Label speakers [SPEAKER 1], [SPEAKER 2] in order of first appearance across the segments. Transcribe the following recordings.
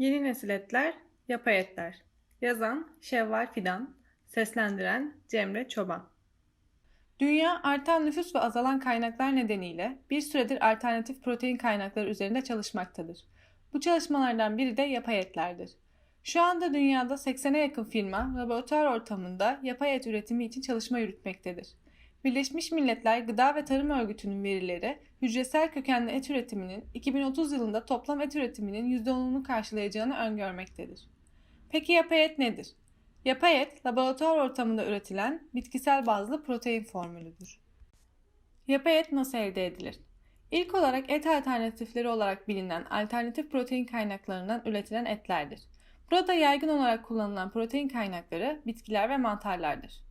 [SPEAKER 1] Yeni nesil etler, yapay etler. Yazan Şevval Fidan, seslendiren Cemre Çoban. Dünya artan nüfus ve azalan kaynaklar nedeniyle bir süredir alternatif protein kaynakları üzerinde çalışmaktadır. Bu çalışmalardan biri de yapay etlerdir. Şu anda dünyada 80'e yakın firma laboratuvar ortamında yapay et üretimi için çalışma yürütmektedir. Birleşmiş Milletler Gıda ve Tarım Örgütü'nün verileri, hücresel kökenli et üretiminin 2030 yılında toplam et üretiminin %10'unu karşılayacağını öngörmektedir. Peki yapay et nedir? Yapay et, laboratuvar ortamında üretilen bitkisel bazlı protein formülüdür. Yapay et nasıl elde edilir? İlk olarak et alternatifleri olarak bilinen alternatif protein kaynaklarından üretilen etlerdir. Burada yaygın olarak kullanılan protein kaynakları bitkiler ve mantarlardır.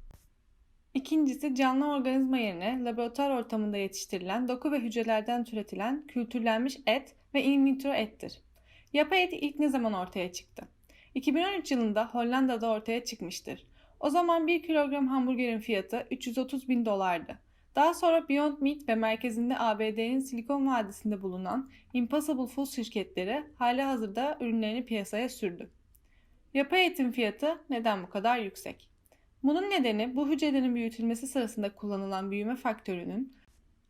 [SPEAKER 1] İkincisi canlı organizma yerine laboratuvar ortamında yetiştirilen doku ve hücrelerden türetilen kültürlenmiş et ve in vitro ettir. Yapay et ilk ne zaman ortaya çıktı? 2013 yılında Hollanda'da ortaya çıkmıştır. O zaman 1 kilogram hamburgerin fiyatı 330 bin dolardı. Daha sonra Beyond Meat ve merkezinde ABD'nin Silikon Vadisi'nde bulunan Impossible Foods şirketleri hali hazırda ürünlerini piyasaya sürdü. Yapay etin fiyatı neden bu kadar yüksek? Bunun nedeni bu hücrelerin büyütülmesi sırasında kullanılan büyüme faktörünün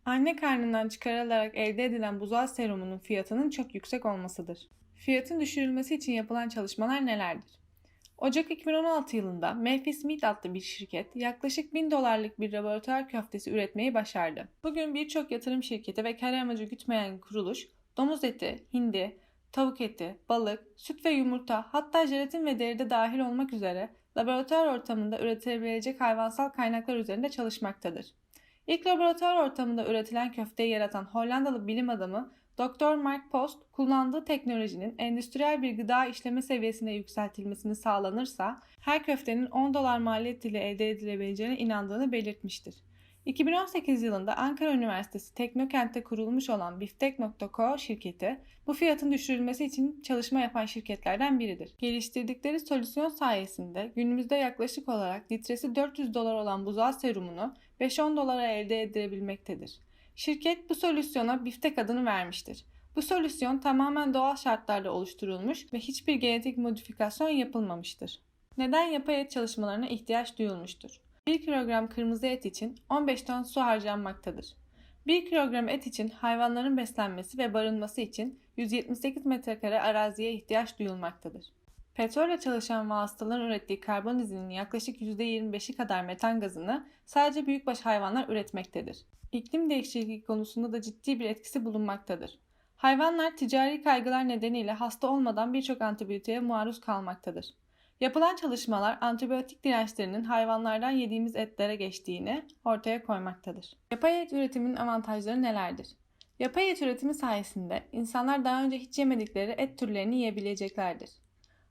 [SPEAKER 1] anne karnından çıkarılarak elde edilen buzal serumunun fiyatının çok yüksek olmasıdır. Fiyatın düşürülmesi için yapılan çalışmalar nelerdir? Ocak 2016 yılında Memphis Meat adlı bir şirket yaklaşık 1000 dolarlık bir laboratuvar köftesi üretmeyi başardı. Bugün birçok yatırım şirketi ve kar amacı gütmeyen kuruluş domuz eti, hindi, tavuk eti, balık, süt ve yumurta hatta jelatin ve deride dahil olmak üzere laboratuvar ortamında üretilebilecek hayvansal kaynaklar üzerinde çalışmaktadır. İlk laboratuvar ortamında üretilen köfteyi yaratan Hollandalı bilim adamı Dr. Mark Post, kullandığı teknolojinin endüstriyel bir gıda işleme seviyesine yükseltilmesini sağlanırsa her köftenin 10 dolar maliyetiyle elde edilebileceğine inandığını belirtmiştir. 2018 yılında Ankara Üniversitesi Teknokent'te kurulmuş olan Biftek.co şirketi bu fiyatın düşürülmesi için çalışma yapan şirketlerden biridir. Geliştirdikleri solüsyon sayesinde günümüzde yaklaşık olarak litresi 400 dolar olan buzağı serumunu 5-10 dolara elde edilebilmektedir. Şirket bu solüsyona biftek adını vermiştir. Bu solüsyon tamamen doğal şartlarda oluşturulmuş ve hiçbir genetik modifikasyon yapılmamıştır. Neden yapay et çalışmalarına ihtiyaç duyulmuştur? 1 kilogram kırmızı et için 15 ton su harcanmaktadır. 1 kilogram et için hayvanların beslenmesi ve barınması için 178 metrekare araziye ihtiyaç duyulmaktadır. Petrolle çalışan vasıtaların ürettiği karbon izinin yaklaşık %25'i kadar metan gazını sadece büyükbaş hayvanlar üretmektedir. İklim değişikliği konusunda da ciddi bir etkisi bulunmaktadır. Hayvanlar ticari kaygılar nedeniyle hasta olmadan birçok antibiyotiğe maruz kalmaktadır. Yapılan çalışmalar antibiyotik dirençlerinin hayvanlardan yediğimiz etlere geçtiğini ortaya koymaktadır. Yapay et üretiminin avantajları nelerdir? Yapay et üretimi sayesinde insanlar daha önce hiç yemedikleri et türlerini yiyebileceklerdir.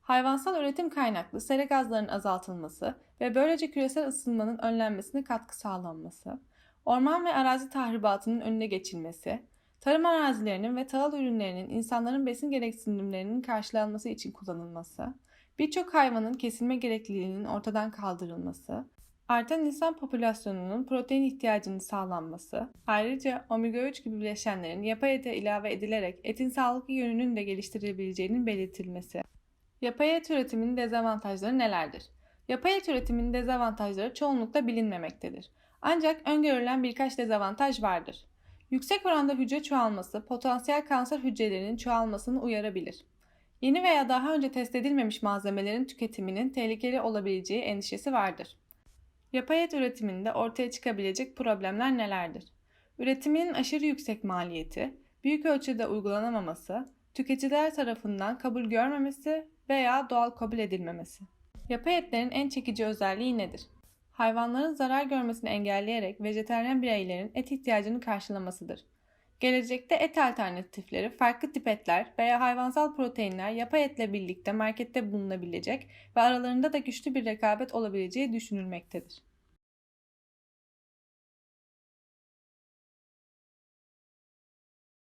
[SPEAKER 1] Hayvansal üretim kaynaklı sera gazlarının azaltılması ve böylece küresel ısınmanın önlenmesine katkı sağlanması, orman ve arazi tahribatının önüne geçilmesi, tarım arazilerinin ve tahıl ürünlerinin insanların besin gereksinimlerinin karşılanması için kullanılması, birçok hayvanın kesilme gerekliliğinin ortadan kaldırılması, artan insan popülasyonunun protein ihtiyacının sağlanması, ayrıca omega 3 gibi bileşenlerin yapay ete ilave edilerek etin sağlıklı yönünün de geliştirilebileceğinin belirtilmesi. Yapay et üretiminin dezavantajları nelerdir? Yapay et üretiminin dezavantajları çoğunlukla bilinmemektedir. Ancak öngörülen birkaç dezavantaj vardır. Yüksek oranda hücre çoğalması potansiyel kanser hücrelerinin çoğalmasını uyarabilir. Yeni veya daha önce test edilmemiş malzemelerin tüketiminin tehlikeli olabileceği endişesi vardır. Yapay et üretiminde ortaya çıkabilecek problemler nelerdir? Üretiminin aşırı yüksek maliyeti, büyük ölçüde uygulanamaması, tüketiciler tarafından kabul görmemesi veya doğal kabul edilmemesi. Yapay etlerin en çekici özelliği nedir? Hayvanların zarar görmesini engelleyerek vejeteryan bireylerin et ihtiyacını karşılamasıdır. Gelecekte et alternatifleri, farklı tip etler veya hayvansal proteinler yapay etle birlikte markette bulunabilecek ve aralarında da güçlü bir rekabet olabileceği düşünülmektedir.